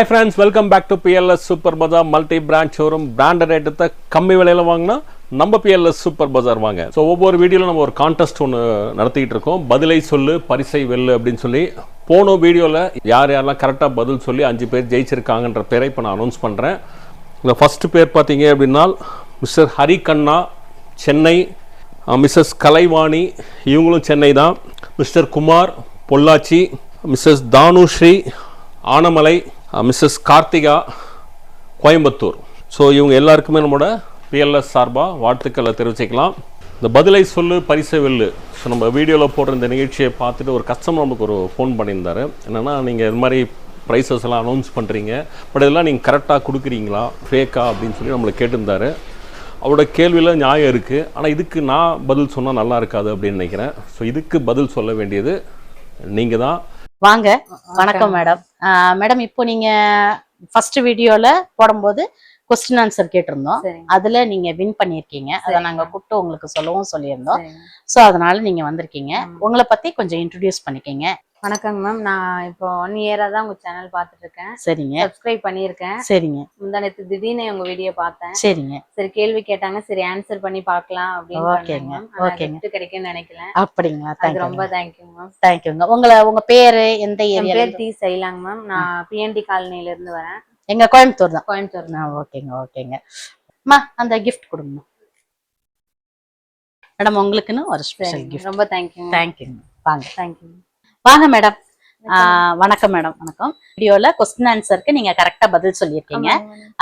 Hi friends welcome back to BLS Super Bazaar multi brand showroom branded ரேட்டத்தை கம்மி விலையில் வாங்கினா நம்ம பிஎல்எஸ் சூப்பர் பஜார் வாங்க. ஸோ ஒவ்வொரு வீடியோவில் நம்ம ஒரு கான்டெஸ்ட் ஒன்று நடத்திக்கிட்டு இருக்கோம். பதிலை சொல்லு பரிசை வெல்லு அப்படின்னு சொல்லி. போன வீடியோவில் யார் யாரெல்லாம் கரெக்டாக பதில் சொல்லி அஞ்சு பேர் ஜெயிச்சிருக்காங்கன்ற பேரை இப்போ நான் அனௌன்ஸ் பண்ணுறேன் இந்த ஃபஸ்ட்டு பேர் பார்த்தீங்க அப்படின்னா மிஸ்டர் ஹரிகண்ணா சென்னை மிஸ்ஸஸ் கலைவாணி இவங்களும் சென்னை தான். Mr Kumar Pollachi Mrs Thanushree Anaimalai Mrs Karthika Coimbatore. So இவங்க எல்லாருக்குமே நம்மளோட பிஎல்எஸ் சார்பாக வாழ்த்துக்களை தெரிவிச்சுக்கலாம். இந்த பதிலை சொல்லு பரிசை வெல்லு. ஸோ நம்ம வீடியோவில் போடுற இந்த நிகழ்ச்சியை பார்த்துட்டு ஒரு கஸ்டமர் நமக்கு ஒரு ஃபோன் பண்ணியிருந்தாரு. என்னென்னா நீங்கள் இது மாதிரி ப்ரைஸஸ் எல்லாம் அனௌன்ஸ் பண்ணுறீங்க பட் இதெல்லாம் நீங்கள் கரெக்டாக கொடுக்குறீங்களா? ஃபேக்கா அப்படின்னு சொல்லி நம்மளை கேட்டிருந்தாரு. அவரோட கேள்வியில் நியாயம் இருக்குது ஆனால் இதுக்கு நான் பதில் சொன்னால் நல்லா இருக்காது அப்படின்னு நினைக்கிறேன். ஸோ இதுக்கு பதில் சொல்ல வேண்டியது நீங்கள் தான் வாங்க. வணக்கம். மேடம் மேடம் இப்போ நீங்க ஃபர்ஸ்ட் வீடியோல போடும்போது கொஸ்டின் ஆன்சர் கேட்டிருந்தோம். அதுல நீங்க வின் பண்ணிருக்கீங்க அதை. நாங்க கூப்பிட்டு உங்களுக்கு சொல்லவும் சொல்லியிருந்தோம். சோ அதனால நீங்க வந்திருக்கீங்க. உங்களை பத்தி கொஞ்சம் இன்ட்ரடியூஸ் பண்ணிக்கீங்க. வணக்கங்க மேம். நான் இப்போ ஒன் இயரா தான் உங்க சேனல் பார்த்துட்டு இருக்கேன் சரிங்க. சப்ஸ்கிரைப் பண்ணியிருக்கேன். சரிங்க. முந்தானத்து திடீர்னு உங்க வீடியோ பார்த்தேன். சரிங்க. சரி கேள்வி கேட்டாங்க. சரி ஆன்சர் பண்ணி பார்க்கலாம் அப்படின்னு ஓகேங்க, gift கிடைக்கும்னு நினைக்கல. அப்படிங்களா? தேங்க்யூ ரொம்ப தேங்க்யூ மேம். தேங்க்யூங்க உங்களை உங்க பேரு எந்த ஏரியா பேர் டி சைலாங்க மேம். நான் பிஎன்டி காலனில இருந்து வரேன். எங்க கோயம்புத்தூர் தான். கோயம்புத்தூர் ஆ, ஓகேங்க ஓகேங்க. அம்மா அந்த gift கொடுங்க மேடம் உங்களுக்குன்னு ஒரு ஸ்பெஷல் கிஃப்ட் ரொம்ப தேங்க்யூ தேங்க்யூங்க வாங்க. தேங்க்யூ வாங்க மேடம் வணக்கம். மேடம் வணக்கம் வீடியோல கொஸ்டின் ஆன்சருக்கு நீங்க கரெக்டா பதில் சொல்லியிருக்கீங்க.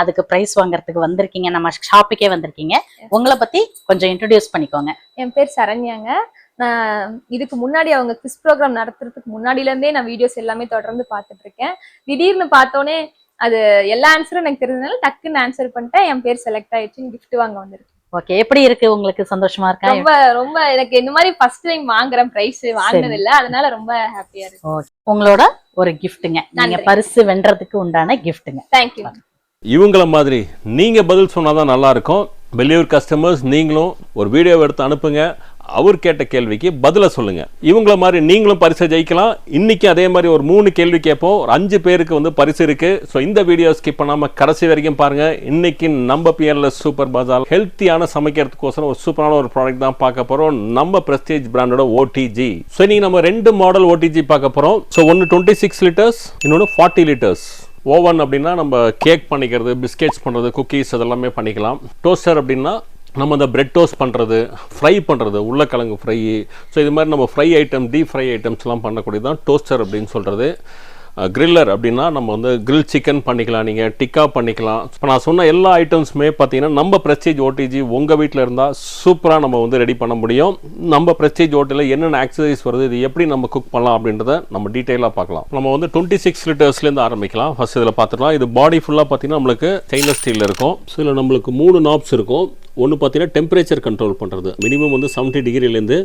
அதுக்கு பிரைஸ் வாங்குறதுக்கு வந்திருக்கீங்க. நம்ம ஷாப்புக்கே வந்திருக்கீங்க. உங்களை பத்தி கொஞ்சம் இன்ட்ரடியூஸ் பண்ணிக்கோங்க. என் பேர் சரண்யாங்க. நான் இதுக்கு முன்னாடி அவங்க குவிஸ் ப்ரோக்ராம் நடத்துறதுக்கு முன்னாடில இருந்தே நான் வீடியோஸ் எல்லாமே தொடர்ந்து பார்த்துட்டு இருக்கேன். திடீர்னு பார்த்தோன்னே அது எல்லா ஆன்சரும் எனக்கு தெரிஞ்சதுனால டக்குன்னு ஆன்சர் பண்ணிட்டேன். என் பேர் செலக்ட் ஆயிடுச்சு. gift வாங்க வந்திருக்கு. ஓகே எப்படி இருக்கு? உங்களுக்கு சந்தோஷமா இருக்கா? ரொம்ப ரொம்ப எனக்கு இந்த மாதிரி ஃபர்ஸ்ட் டைம் வாங்குறேன். பிரைஸ் வாங்கினது இல்ல. அதனால ரொம்ப ஹாப்பியா இருக்கு. Okay. உங்களோட ஒரு கிஃப்ட்டுங்க நீங்க. பரிசு வென்றதுக்கு உண்டான கிஃப்ட்டுங்க தேங்க்யூ இவங்கள மாதிரி நீங்கள் பதில் சொன்னால் தான் நல்லா இருக்கும். வெளியூர் கஸ்டமர்ஸ் நீங்களும் ஒரு வீடியோ எடுத்து அனுப்புங்க. அவர் கேட்ட கேள்விக்கு பதிலை சொல்லுங்க. இவங்கள மாதிரி நீங்களும் பரிசை ஜெயிக்கலாம். இன்னைக்கு அதே மாதிரி ஒரு மூணு கேள்வி கேட்போம். ஒரு அஞ்சு பேருக்கு வந்து பரிசு இருக்கு. ஸோ இந்த வீடியோ ஸ்கிப் பண்ணாம கடைசி வரைக்கும் பாருங்க. இன்னைக்கு நம்ம பியர்ல சூப்பர் பஜார் ஹெல்த்தியான சமைக்கிறதுக்கோசரம் ஒரு சூப்பரான ஒரு ப்ராடக்ட் தான் பார்க்க போறோம். நம்ம பிரஸ்டேஜ் பிராண்டோட ஓடிஜி ஸோ இன்னைக்கு நம்ம ரெண்டு மாடல் ஓடிஜி பார்க்க போறோம். ஸோ ஒன்று டுவெண்ட்டி சிக்ஸ் லிட்டர்ஸ் இன்னொன்று ஃபார்ட்டி லிட்டர்ஸ் ஓவன் அப்படின்னா நம்ம கேக் பண்ணிக்கிறது பிஸ்கெட்ஸ் பண்ணுறது குக்கீஸ் அதெல்லாமே பண்ணிக்கலாம். டோஸ்டர் அப்படின்னா நம்ம அந்த பிரெட் டோஸ்ட் பண்ணுறது ஃப்ரை பண்ணுறது உருளைக்கிழங்கு ஃப்ரை ஸோ இது மாதிரி நம்ம ஃப்ரை ஐட்டம் டீப் ஃப்ரை ஐட்டம்ஸ்லாம் பண்ணக்கூடியது தான் டோஸ்டர் அப்படின்னு சொல்கிறது கிரில்லர் அப்படின்னா நம்ம வந்து கிரில் சிக்கன் பண்ணிக்கலாம் நீங்கள் டிக்கா பண்ணிக்கலாம். இப்போ நான் சொன்ன எல்லா ஐட்டம்ஸுமே பார்த்தீங்கன்னா நம்ம பிரஸ்டேஜ் ஓடிஜி உங்கள் வீட்டில் இருந்தால் சூப்பராக நம்ம வந்து ரெடி பண்ண முடியும். நம்ம பிரஸ்டேஜ் ஓட்டில் என்னென்ன ஆக்சசரிஸ் வருது இது எப்படி நம்ம குக் பண்ணலாம் அப்படின்றத நம்ம டீட்டெயிலாக பார்க்கலாம். நம்ம வந்து டுவெண்ட்டி சிக்ஸ் லிட்டர்ஸ்லேருந்து ஆரம்பிக்கலாம். ஃபர்ஸ்ட் இதில் பார்த்துக்கலாம் இது பாடி ஃபுல்லாக பார்த்தீங்கன்னா நம்மளுக்கு ஸ்டெயின்லெஸ் ஸ்டீலில் இருக்கும். ஸோ இதில் நம்மளுக்கு மூணு நாப்ஸ் இருக்கும். ஒன்று பார்த்தீங்கன்னா டெம்பரேச்சர் கண்ட்ரோல் பண்ணுறது மினிமம் வந்து செவன்ட்டி டிகிரிலேருந்து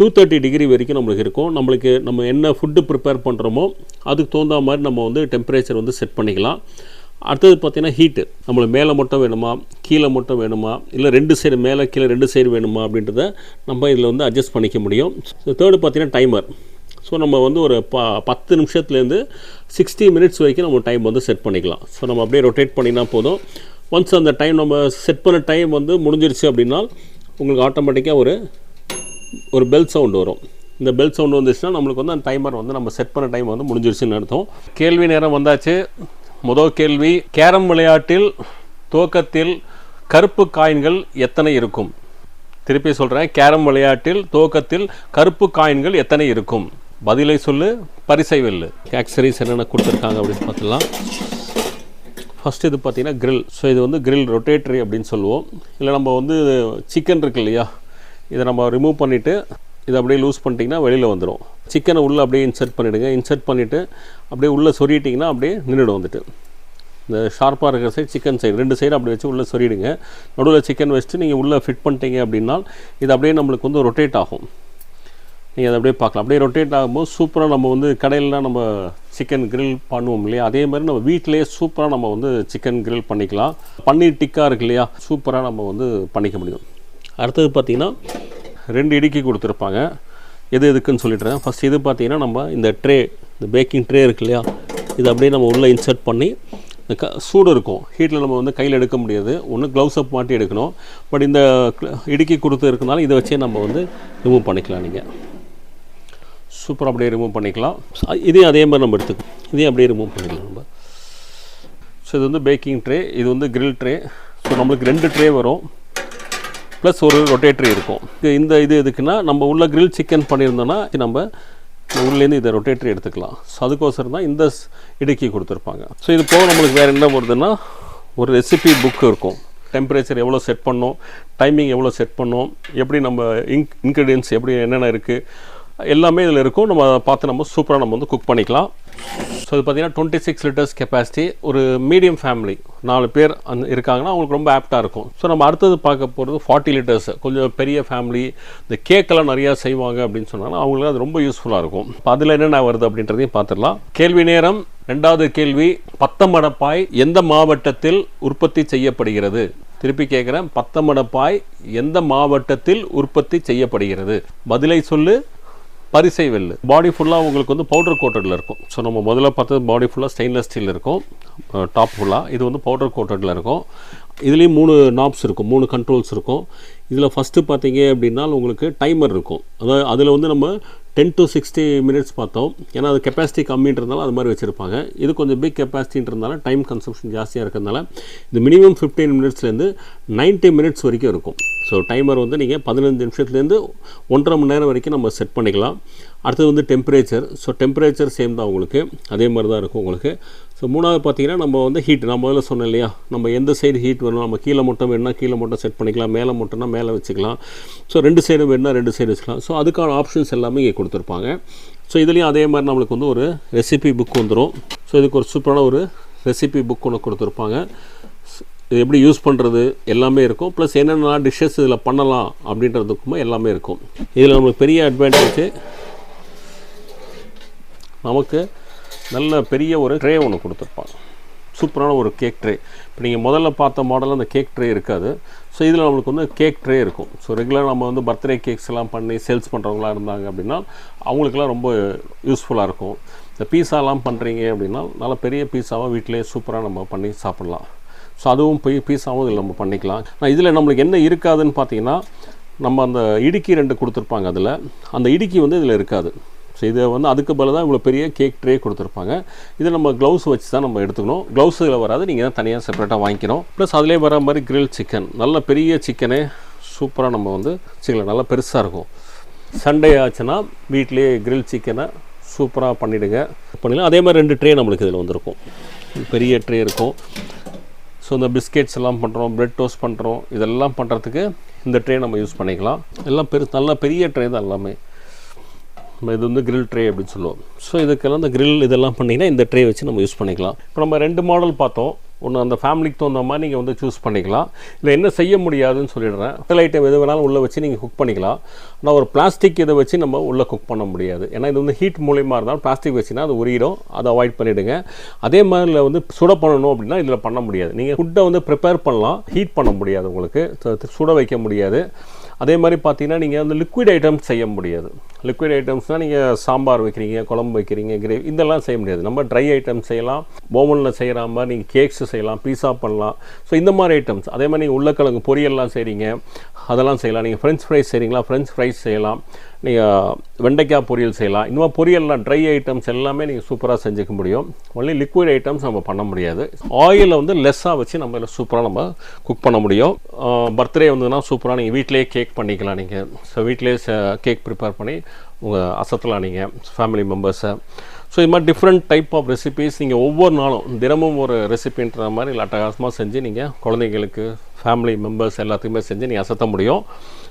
டூ தேர்ட்டி டிகிரி வரைக்கும் நம்மளுக்கு இருக்கும். நம்மளுக்கு நம்ம என்ன ஃபுட்டு ப்ரிப்பேர் பண்ணுறோமோ அதுக்கு தகுந்த மாதிரி நம்ம வந்து டெம்பரேச்சர் வந்து செட் பண்ணிக்கலாம். அடுத்தது பார்த்தீங்கன்னா ஹீட்டு நம்மளுக்கு மேலே மட்டும் வேணுமா? கீழே மட்டும் வேணுமா? இல்லை ரெண்டு சைடு மேலே கீழே ரெண்டு சைடு வேணுமா? அப்படின்றத நம்ம இதில் வந்து அட்ஜஸ்ட் பண்ணிக்க முடியும். தேர்டு பார்த்தீங்கன்னா டைமர் ஸோ நம்ம வந்து ஒரு ப பத்து நிமிஷத்துலேருந்து சிக்ஸ்டி மினிட்ஸ் வரைக்கும் நம்ம டைம் வந்து செட் பண்ணிக்கலாம். ஸோ நம்ம அப்படியே ரொட்டேட் பண்ணினா போதும். ஒன்ஸ் அந்த டைம் நம்ம செட் பண்ண டைம் வந்து முடிஞ்சிருச்சு அப்படின்னா உங்களுக்கு ஆட்டோமேட்டிக்காக ஒரு ஒரு பெல் சவுண்ட் வரும். இந்த பெல் சவுண்ட் வந்துச்சுன்னா நம்மளுக்கு வந்து அந்த டைமர் வந்து நம்ம செட் பண்ண டைம் வந்து முடிஞ்சிருச்சுன்னு அர்த்தம். கேள்வி நேரம் வந்தாச்சு. முதல் கேள்வி கேரம் விளையாட்டில் துவக்கத்தில் கருப்பு காயின்கள் எத்தனை இருக்கும்? திருப்பி சொல்கிறேன் கேரம் விளையாட்டில் துவக்கத்தில் கருப்பு காயின்கள் எத்தனை இருக்கும்? பதிலை சொல்லு பரிசை வெல்லு. ஆக்சரிஸ் என்னென்ன கொடுத்துருக்காங்க அப்படின்னு பார்த்துலாம் ஃபஸ்ட் இது பார்த்தீங்கன்னா கிரில் ஸோ இது வந்து கிரில் ரொட்டேட்டரி அப்படின்னு சொல்லுவோம். இல்லை நம்ம வந்து சிக்கன் இருக்கு இல்லையா? இதை நம்ம ரிமூவ் பண்ணிவிட்டு இதை அப்படியே லூஸ் பண்ணிட்டீங்கன்னா வெளியில் வந்துடும் சிக்கனை உள்ளே அப்படியே இன்சர்ட் பண்ணிவிடுங்க இன்சர்ட் பண்ணிவிட்டு அப்படியே உள்ளே சொருகிட்டிங்கன்னா அப்படியே நின்றுடும் வந்துட்டு. இந்த ஷார்ப்பாக இருக்கிற சைடு சிக்கன் சைடு ரெண்டு சைடு அப்படி வச்சு உள்ளே சொருகிடுங்க. நடுவில் சிக்கன் வச்சுட்டு நீங்கள் உள்ளே ஃபிட் பண்ணிட்டீங்க அப்படின்னா இது அப்படியே நம்மளுக்கு வந்து ரொட்டேட் ஆகும். நீங்கள் அதை அப்படியே பார்க்கலாம். அப்படியே ரொட்டேட் ஆகும்போது சூப்பராக நம்ம வந்து கடையிலலாம் நம்ம சிக்கன் கிரில் பண்ணுவோம் இல்லையா? அதே மாதிரி நம்ம வீட்டிலேயே சூப்பராக நம்ம வந்து சிக்கன் கிரில் பண்ணிக்கலாம். பன்னீர் டிக்கா இருக்கு இல்லையா? சூப்பராக நம்ம வந்து பண்ணிக்க முடியும். அடுத்தது பார்த்திங்கன்னா ரெண்டு இடுக்கி கொடுத்துருப்பாங்க. எது எதுக்குன்னு சொல்லிட்டுறேன் ஃபஸ்ட் இது பார்த்தீங்கன்னா நம்ம இந்த ட்ரே இந்த பேக்கிங் ட்ரே இருக்கு இல்லையா? இது அப்படியே நம்ம உள்ளே இன்சர்ட் பண்ணி இந்த க சூடு இருக்கும். ஹீட்டில் நம்ம வந்து கையில் எடுக்க முடியாது. ஒன்று க்ளவுஸ் அப் மாட்டி எடுக்கணும். பட் இந்த இடுக்கி கொடுத்து இருக்கனால இதை வச்சே நம்ம வந்து ரிமூவ் பண்ணிக்கலாம் நீங்கள் சூப்பராக அப்படியே ரிமூவ் பண்ணிக்கலாம். இதையும் அதே மாதிரி நம்ம எடுத்துக்கணும் இதையும் அப்படியே ரிமூவ் பண்ணிக்கலாம் நம்ம. ஸோ இது வந்து பேக்கிங் ட்ரே இது வந்து கிரில் ட்ரே ஸோ நம்மளுக்கு ரெண்டு ட்ரே வரும். ப்ளஸ் ஒரு ரொட்டேட்ரி இருக்கும். இது இந்த இது எதுக்குன்னா நம்ம உள்ள கிரில் சிக்கன் பண்ணியிருந்தோன்னா நம்ம உள்ளேருந்து இதை ரொட்டேட்ரி எடுத்துக்கலாம். ஸோ அதுக்கோசரம் தான் இந்த இடுக்கி கொடுத்துருப்பாங்க. ஸோ இது போக நம்மளுக்கு வேறு என்ன வருதுன்னா ஒரு ரெசிபி புக்கு இருக்கும். டெம்பரேச்சர் எவ்வளோ செட் பண்ணோம் டைமிங் எவ்வளோ செட் பண்ணோம் எப்படி நம்ம இன்க் இன்க்ரீடியன்ஸ் எப்படி என்னென்ன இருக்குது எல்லாமே இதில் இருக்கும். நம்ம பார்த்து நம்ம சூப்பராக நம்ம வந்து குக் பண்ணிக்கலாம். ஸோ இது பார்த்தீங்கன்னா டுவெண்ட்டி சிக்ஸ் லிட்டர்ஸ் கெப்பாசிட்டி ஒரு மீடியம் ஃபேமிலி நாலு பேர் அந் இருக்காங்கன்னா அவங்களுக்கு ரொம்ப ஆப்டாக இருக்கும். ஸோ நம்ம அடுத்தது பார்க்க போகிறது ஃபார்ட்டி லிட்டர்ஸ் கொஞ்சம் பெரிய ஃபேமிலி இந்த கேக்கெல்லாம் நிறையா செய்வாங்க அப்படின்னு சொன்னாங்கன்னா அவங்களுக்கு அது ரொம்ப யூஸ்ஃபுல்லாக இருக்கும். இப்போ அதில் என்னென்ன வருது அப்படின்றதையும் பார்த்துடலாம். கேள்வி நேரம். ரெண்டாவது கேள்வி. பத்தமடப்பாய் எந்த மாவட்டத்தில் உற்பத்தி செய்யப்படுகிறது? திருப்பி கேட்குறேன் பத்தமடப்பாய் எந்த மாவட்டத்தில் உற்பத்தி செய்யப்படுகிறது? பதிலை சொல்லு. பரிசை வெல்லு. பாடி ஃபுல்லாக உங்களுக்கு வந்து பவுடர் கோட்டடில் இருக்கும். ஸோ நம்ம முதல்ல பார்த்தது பாடி ஃபுல்லாக ஸ்டெயின்லெஸ் ஸ்டீல் இருக்கும். டாப் ஃபுல்லாக இது வந்து பவுடர் கோட்டடில் இருக்கும். இதுலேயும் மூணு நாப்ஸ் இருக்கும். மூணு கண்ட்ரோல்ஸ் இருக்கும். இதில் ஃபஸ்ட்டு பார்த்தீங்க அப்படின்னா உங்களுக்கு டைமர் இருக்கும். அதாவது அதில் வந்து நம்ம டென் டு சிக்ஸ்டி மினிட்ஸ் பார்த்தோம். ஏன்னா அது கெப்பாசிட்டி கம்மின்றதுனால அது மாதிரி வச்சுருப்பாங்க. இது கொஞ்சம் பிக் கெப்பாசிட்டின்றதுனால டைம் கன்சம்ஷன் ஜாஸ்தியாக இருக்கிறதுனால இது மினிமம் ஃபிஃப்டீன் மினிட்ஸ்லேருந்து 90 மினிட்ஸ் வரைக்கும் இருக்கும். ஸோ டைமர் வந்து நீங்கள் பதினஞ்சு நிமிஷத்துலேருந்து ஒன்றரை மணி நேரம் வரைக்கும் நம்ம செட் பண்ணிக்கலாம். அடுத்தது வந்து டெம்பரேச்சர் ஸோ டெம்பரேச்சர் சேம் தான் உங்களுக்கு. அதே மாதிரி தான் இருக்கும் உங்களுக்கு. ஸோ மூணாவது பார்த்தீங்கன்னா நம்ம வந்து ஹீட் நான் முதல்ல சொன்னேன் இல்லையா? நம்ம எந்த சைடு ஹீட் வேணும் நம்ம கீழே மட்டும் வேணும்னா கீழே மட்டும் செட் பண்ணிக்கலாம். மேலே மட்டும்னா மேலே வச்சுக்கலாம். ஸோ ரெண்டு சைடு வேணும்னா ரெண்டு சைடு வச்சுக்கலாம். ஸோ அதுக்கான ஆப்ஷன்ஸ் எல்லாமே இங்கே கொடுத்துருப்பாங்க. ஸோ இதுலேயும் அதே மாதிரி நம்மளுக்கு வந்து ஒரு ரெசிபி புக் வந்துடும் ஸோ இதுக்கு ஒரு சூப்பரான ஒரு ரெசிபி புக் ஒன்று கொடுத்துருப்பாங்க. இது எப்படி யூஸ் பண்ணுறது எல்லாமே இருக்கும். ப்ளஸ் என்னென்ன டிஷ்ஷஸ் இதில் பண்ணலாம் அப்படின்றதுக்குமே எல்லாமே இருக்கும். இதில் நம்மளுக்கு பெரிய அட்வான்டேஜ் நமக்கு நல்ல பெரிய ஒரு ட்ரே ஒன்று கொடுத்துருப்பாங்க சூப்பரான ஒரு கேக் ட்ரே இப்போ நீங்கள் முதல்ல பார்த்த மாடலில் அந்த கேக் ட்ரே இருக்காது. ஸோ இதில் நம்மளுக்கு வந்து கேக் ட்ரே இருக்கும். ஸோ ரெகுலராக நம்ம வந்து பர்த்டே கேக்ஸ் எல்லாம் பண்ணி சேல்ஸ் பண்ணுறவங்களா இருந்தாங்க அப்படின்னா அவங்களுக்குலாம் ரொம்ப யூஸ்ஃபுல்லாக இருக்கும். இந்த பீஸாலாம் பண்ணுறீங்க அப்படின்னா நல்ல பெரிய பீஸாவாக வீட்டிலேயே சூப்பராக நம்ம பண்ணி சாப்பிட்லாம். ஸோ அதுவும் போய் பீஸாவும் இதில் நம்ம பண்ணிக்கலாம். நான் இதில் நம்மளுக்கு என்ன இருக்காதுன்னு பார்த்தீங்கன்னா நம்ம அந்த இடுக்கி ரெண்டு கொடுத்துருப்பாங்க அதில். அந்த இடுக்கி வந்து இதில் இருக்காது. ஸோ இதை வந்து அதுக்கு பதிலாக தான் இவ்வளோ பெரிய கேக் ட்ரே கொடுத்துருப்பாங்க. இதை நம்ம க்ளவுஸ் வச்சு தான் நம்ம எடுத்துக்கணும். க்ளவுஸ் இதில் வராது நீங்கள் தான் தனியாக செப்பரேட்டாக வாங்கிக்கணும். ப்ளஸ் அதிலே வர மாதிரி கிரில் சிக்கன் நல்ல பெரிய சிக்கனே சூப்பராக நம்ம வந்து சிக்கன் நல்லா பெருசாக இருக்கும். சண்டே ஆச்சுன்னா வீட்டிலேயே கிரில் சிக்கனை சூப்பராக பண்ணிவிடுங்க பண்ணிடலாம். அதே மாதிரி ரெண்டு ட்ரே நம்மளுக்கு இதில் வந்திருக்கும். பெரிய ட்ரே இருக்கும். ஸோ இந்த பிஸ்கெட்ஸ் எல்லாம் பண்ணுறோம் பிரெட் டோஸ்ட் பண்ணுறோம் இதெல்லாம் பண்ணுறதுக்கு இந்த ட்ரே நம்ம யூஸ் பண்ணிக்கலாம். எல்லாம் பெரு நல்ல பெரிய ட்ரே தான் எல்லாமே. நம்ம இது வந்து கிரில் ட்ரே அப்படின்னு சொல்லுவோம். ஸோ இதுக்கெல்லாம் இந்த கிரில் இதெல்லாம் பண்ணிங்கன்னா இந்த ட்ரே வச்சு நம்ம யூஸ் பண்ணிக்கலாம். இப்போ நம்ம ரெண்டு மாடல் பார்த்தோம். ஒன்று அந்த ஃபேமிலிக்கு தகுந்த மாதிரி நீங்கள் வந்து சூஸ் பண்ணிக்கலாம். இல்லை என்ன செய்ய முடியாதுன்னு சொல்லிடுறேன். மெட்டல் ஐட்டம் எது வேணாலும் உள்ளே வச்சு நீங்கள் குக் பண்ணிக்கலாம். ஆனால் ஒரு பிளாஸ்டிக் இதை வச்சு நம்ம உள்ளே குக் பண்ண முடியாது. ஏன்னா இது வந்து ஹீட் மூலியமாக இருந்தாலும் பிளாஸ்டிக் வச்சுன்னா அது உரியிடும். அதை அவாய்ட் பண்ணிவிடுங்க அதே மாதிரில வந்து சுட பண்ணணும் அப்படின்னா இதில் பண்ண முடியாது. நீங்கள் ஃபுட்டை வந்து ப்ரிப்பேர் பண்ணலாம். ஹீட் பண்ண முடியாது உங்களுக்கு. சுட வைக்க முடியாது. அதே மாதிரி பார்த்தீங்கன்னா நீங்கள் வந்து லிக்விட் ஐட்டம்ஸ் செய்ய முடியாது. லிக்விட் ஐட்டம்ஸ்னால் நீங்கள் சாம்பார் வைக்கிறீங்க குழம்பு வைக்கிறீங்க கிரேவி இதெல்லாம் செய்ய முடியாது. நம்ம ட்ரை ஐட்டம்ஸ் செய்யலாம். ஓவனில் செய்கிற மாதிரி நீங்கள் கேக்ஸ் செய்யலாம் பீஸா பண்ணலாம். ஸோ இந்த மாதிரி ஐட்டம்ஸ் அதே மாதிரி நீங்கள் உள்ளக்கிழங்கு பொரியல்லாம் செய்கிறீங்க அதெல்லாம் செய்யலாம். நீங்கள் ஃப்ரெஞ்ச் ஃப்ரைஸ் செய்கிறீங்களா ஃப்ரெஞ்ச் ஃப்ரைஸ் செய்யலாம். நீங்கள் வெண்டைக்காய் பொரியல் செய்யலாம். இன்னும் பொரியல்லாம் ட்ரை ஐட்டம்ஸ் எல்லாமே நீங்கள் சூப்பராக செஞ்சுக்க முடியும். ஒன்லி லிக்விட் ஐட்டம்ஸ் நம்ம பண்ண முடியாது. ஆயிலை வந்து லெஸ்ஸாக வச்சு நம்ம இதில் சூப்பராக நம்ம குக் பண்ண முடியும். பர்த்டே வந்ததுன்னா சூப்பராக நீங்கள் வீட்டிலேயே கேக் பண்ணிக்கலாம் நீங்கள் ஸோ வீட்டிலேயே கேக் ப்ரிப்பேர் பண்ணி உங்கள் அசத்தலாம் நீங்கள் ஃபேமிலி மெம்பர்ஸை ஸோ இது மாதிரி டிஃப்ரெண்ட் டைப் ஆஃப் ரெசிபிஸ் நீங்கள் ஒவ்வொரு நாளும் தினமும் ஒரு ரெசிபின்ற மாதிரி இல்லை அட்டகாசமாக செஞ்சு நீங்கள் குழந்தைங்களுக்கு ஃபேமிலி மெம்பர்ஸ் எல்லாத்துக்குமே செஞ்சு நீங்கள் அசத்த முடியும்.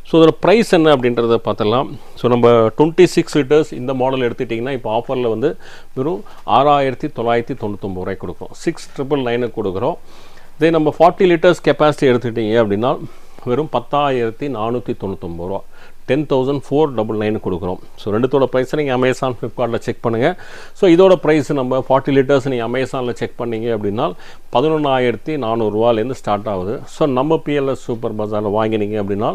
ஸோ இதோட ப்ரைஸ் என்ன அப்படின்றத பார்த்துடலாம். ஸோ நம்ம டுவெண்ட்டி சிக்ஸ் லிட்டர்ஸ் இந்த மாடல் எடுத்துட்டிங்கன்னா இப்போ ஆஃபரில் வந்து வெறும் ஆறாயிரத்தி தொள்ளாயிரத்தி தொண்ணூத்தொம்பது ரூபாய் கொடுக்குறோம். சிக்ஸ் ட்ரிபிள் நைனுக்கு கொடுக்குறோம். இதே நம்ம ஃபார்ட்டி லிட்டர்ஸ் கெப்பாசிட்டி எடுத்துக்கிட்டீங்க அப்படின்னா வெறும் பத்தாயிரத்தி நானூற்றி தொண்ணூத்தொம்பது ரூபா. Ten thousand four double nine கொடுக்குறோம். ஸோ ரெண்டுத்தோட ப்ரைஸை நீங்கள் அமேசான் ஃப்ளிப்கார்ட்டில் செக் பண்ணுங்கள் ஸோ இதோட ப்ரைஸ் நம்ம ஃபார்ட்டி லிட்டர்ஸ் நீங்கள் அமேசானில் செக் பண்ணீங்க அப்படின்னா பதினொன்றாயிரத்தி நானூறுரூவாலேருந்து ஸ்டார்ட் ஆகுது. ஸோ நம்ம பிஎல்எஸ் சூப்பர் பஜாரில் வாங்கினீங்க அப்படின்னா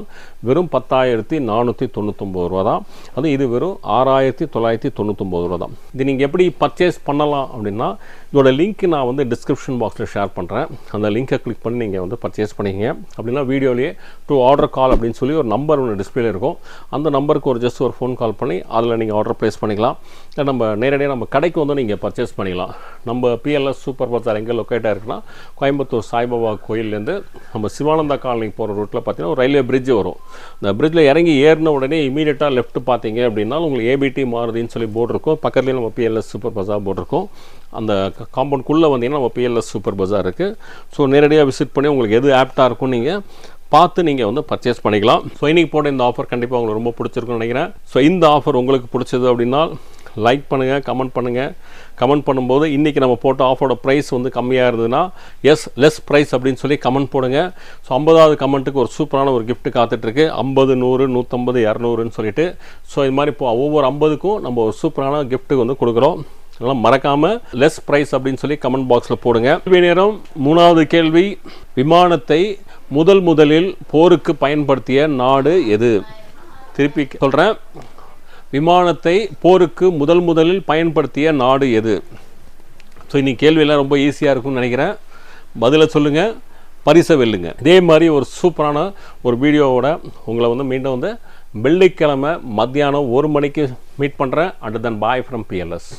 வெறும் பத்தாயிரத்தி நானூற்றி தொண்ணூற்றொம்பது ரூபா தான் அது இது வெறும் ஆறாயிரத்தி தொள்ளாயிரத்தி தொண்ணூற்றொம்பது ரூபா தான் இது நீங்கள் எப்படி பர்ச்சேஸ் பண்ணலாம் அப்படின்னா இதோட லிங்க் நான் வந்து டிஸ்கிரிப்ஷன் பாக்ஸில் ஷேர் பண்ணுறேன் அந்த லிங்கை கிளிக் பண்ணி நீங்கள் வந்து பர்ச்சேஸ் பண்ணிக்கங்க. அப்படின்னா வீடியோலேயே டூ ஆர்டர் கால் அப்படின்னு சொல்லி ஒரு நம்பர் ஒன்று டிஸ்பிளே இருக்கும். அந்த நம்பருக்கு ஒரு ஜஸ்ட் ஒரு ஃபோன் கால் பண்ணி அதில் நீங்கள் ஆர்டர் ப்ளேஸ் பண்ணிக்கலாம். இல்லை நம்ம நேரடியாக நம்ம கடைக்கு வந்து நீங்கள் பர்ச்சேஸ் பண்ணிக்கலாம். நம்ம பிஎல்எஸ் சூப்பர் பஜார் எங்கே லொக்கேட்டாக இருக்குன்னா கோயம்புத்தூர் சாய்பாபா கோயிலேருந்து நம்ம சிவானந்தா காலனி போகிற ரூட்டில் பார்த்தீங்கன்னா ஒரு ரயில்வே பிரிட்ஜ் வரும். இந்த பிரிட்ஜில் இறங்கி ஏறின உடனே இமீடியட்டாக லெஃப்ட் பார்த்தீங்க அப்படின்னா உங்களுக்கு ஏபிடி மாறுதின்னு சொல்லி போர்டு இருக்கும். பக்கத்துலேயே நம்ம பிஎல்எஸ் சூப்பர் பஜார் போர்டு இருக்கும். அந்த காம்பவுண்ட்குள்ளே வந்தீங்கன்னா நம்ம பிஎல்எஸ் சூப்பர் பஜார் இருக்குது ஸோ நேரடியாக விசிட் பண்ணி உங்களுக்கு எது ஆப்டாக இருக்கும் நீங்கள் பார்த்து நீங்கள் வந்து பர்ச்சேஸ் பண்ணிக்கலாம். ஸோ இன்றைக்கி போட்ட இந்த ஆஃபர் கண்டிப்பாக உங்களுக்கு ரொம்ப பிடிச்சிருக்குன்னு நினைக்கிறேன். ஸோ இந்த ஆஃபர் உங்களுக்கு பிடிச்சது அப்படின்னா லைக் பண்ணுங்கள் கமெண்ட் பண்ணுங்கள் கமெண்ட் பண்ணும்போது இன்றைக்கி நம்ம போட்ட ஆஃபரோட ப்ரைஸ் வந்து கம்மியாக இருந்ததுன்னா எஸ் லெஸ் ப்ரைஸ் அப்படின்னு சொல்லி கமெண்ட் போடுங்க. ஸோ ஐம்பதாவது கமெண்ட்டுக்கு ஒரு சூப்பரான ஒரு கிஃப்ட்டு காத்துட்ருக்கு. ஐம்பது நூறு நூற்றம்பது இரநூறுன்னு சொல்லிட்டு. ஸோ இது மாதிரி இப்போ ஒவ்வொரு ஐம்பதுக்கும் நம்ம ஒரு சூப்பரான கிஃப்ட்டு வந்து கொடுக்குறோம். எல்லாம் மறக்காமல் லெஸ் ப்ரைஸ் அப்படின்னு சொல்லி கமெண்ட் பாக்ஸில் போடுங்க. கேள்வி நேரம் மூணாவது கேள்வி. விமானத்தை முதல் முதலில் போருக்கு பயன்படுத்திய நாடு எது? திருப்பி சொல்கிறேன் விமானத்தை போருக்கு முதல் முதலில் பயன்படுத்திய நாடு எது? ஸோ இன்னைக்கு கேள்வியெல்லாம் ரொம்ப ஈஸியாக இருக்கும்னு நினைக்கிறேன். பதிலை சொல்லுங்கள் பரிசை வெல்லுங்க. இதே மாதிரி ஒரு சூப்பரான ஒரு வீடியோவோட உங்களை வந்து மீண்டும் வந்து வெள்ளிக்கிழமை மத்தியானம் ஒரு மணிக்கு மீட் பண்ணுறேன் and then bye from BLS